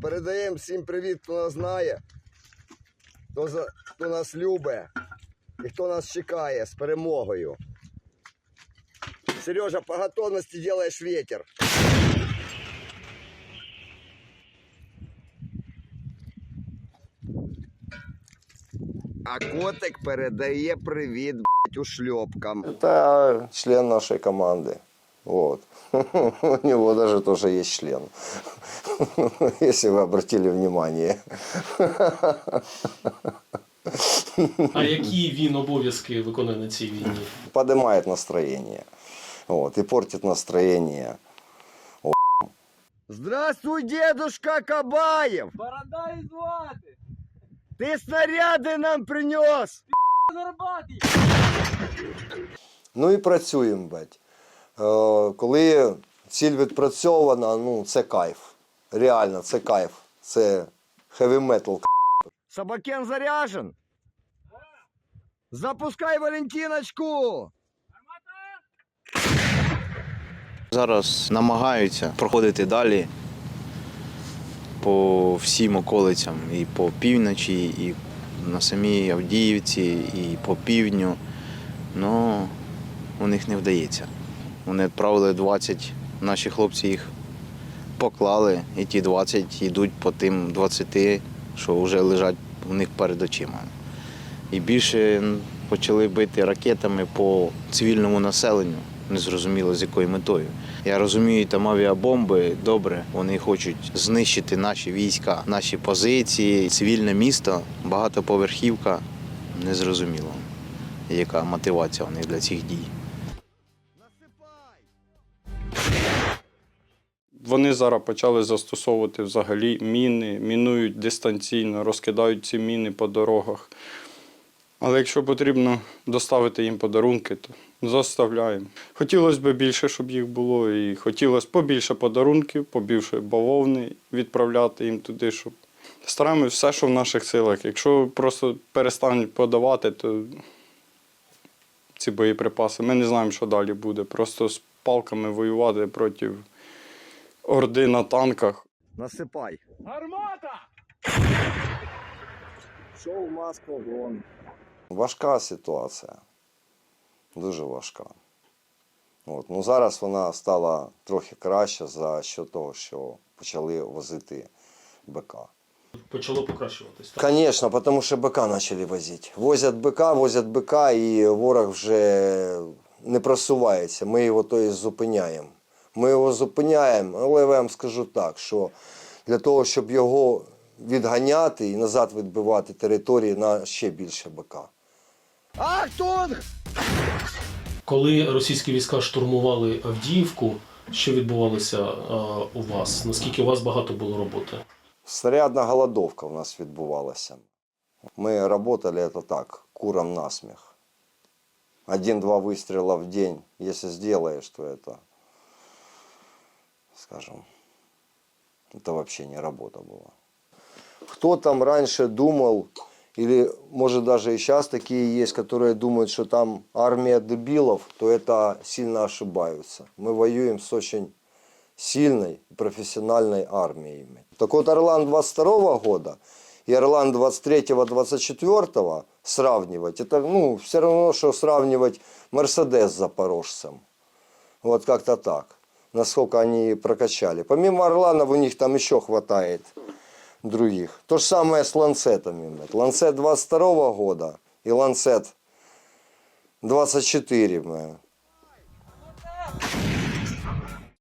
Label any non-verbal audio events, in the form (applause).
Передаємо всім привіт, хто нас знає, хто, за, хто нас любить і хто нас чекає з перемогою. Сережа, по готовності делаєш ветер. А котик передає привіт блядь, ушльопкам. Это член нашей команды. Вот. (laughs) У него даже тоже есть член. (laughs) Если вы обратили внимание. А які він обов'язки виконує на цій війні? Поднимает настроение. Вот. И портит настроение. Здравствуй, дедушка Кабаєв! Борода і звати! Ти снаряди нам принес! Горбатий! Ну і працюємо, бать. Е, коли ціль відпрацьована, ну це кайф. Реально, це кайф. Це heavy metal. Собакен заряжен? Запускай Валентиночку! Зараз намагаються проходити далі по всім околицям, і по півночі, і на самій Авдіївці, і по півдню. Ну, у них не вдається. Вони відправили 20, наші хлопці їх поклали, і ті 20 йдуть по тим 20, що вже лежать у них перед очима. І більше почали бити ракетами по цивільному населенню, незрозуміло з якою метою. Я розумію, там авіабомби добре, вони хочуть знищити наші війська, наші позиції, цивільне місто, багатоповерхівка. Незрозуміло, яка мотивація у них для цих дій. Вони зараз почали застосовувати взагалі міни, мінують дистанційно, розкидають ці міни по дорогах. Але якщо потрібно доставити їм подарунки, то заставляємо. Хотілося б більше, щоб їх було, і хотілося побільше подарунків, побільше бавовни відправляти їм туди, щоб стараємось все, що в наших силах. Якщо просто перестануть подавати, то ці боєприпаси, ми не знаємо, що далі буде. Просто з палками воювати проти орди на танках. Насипай. Гармата! Шоу Москва вон. Важка ситуація. Дуже важка. От. Ну, зараз вона стала трохи краще за що того, що почали возити БК. Почало покращуватись. Так? Звісно, тому що БК почали возити. Возять БК, возять БК, і ворог вже не просувається. Ми його то есть, зупиняємо. Ми його зупиняємо, але я вам скажу так, що для того, щоб його відганяти і назад відбивати території на ще більше БК. Ахтунг! Коли російські війська штурмували Авдіївку, що відбувалося е, у вас? Наскільки у вас багато було роботи? Снарядна голодовка у нас відбувалася. Ми працювали це так, куром насміх. Один-два выстрела в день. Если сделаешь, то это, скажем, это вообще не работа была. Кто там раньше думал, или может даже и сейчас такие есть, которые думают, что там армия дебилов, то это сильно ошибаются. Мы воюем с очень сильной профессиональной армией. Так вот, Орлан 22 года и Орлан 23-24 сравнивать, это ну, все равно, что сравнивать Мерседес с Запорожцем. Вот как-то так. насколько они прокачали. Помимо Орланов у них там еще хватает других. То же самое с ланцетами. Ланцет 22 -го года и ланцет 24. Блядь.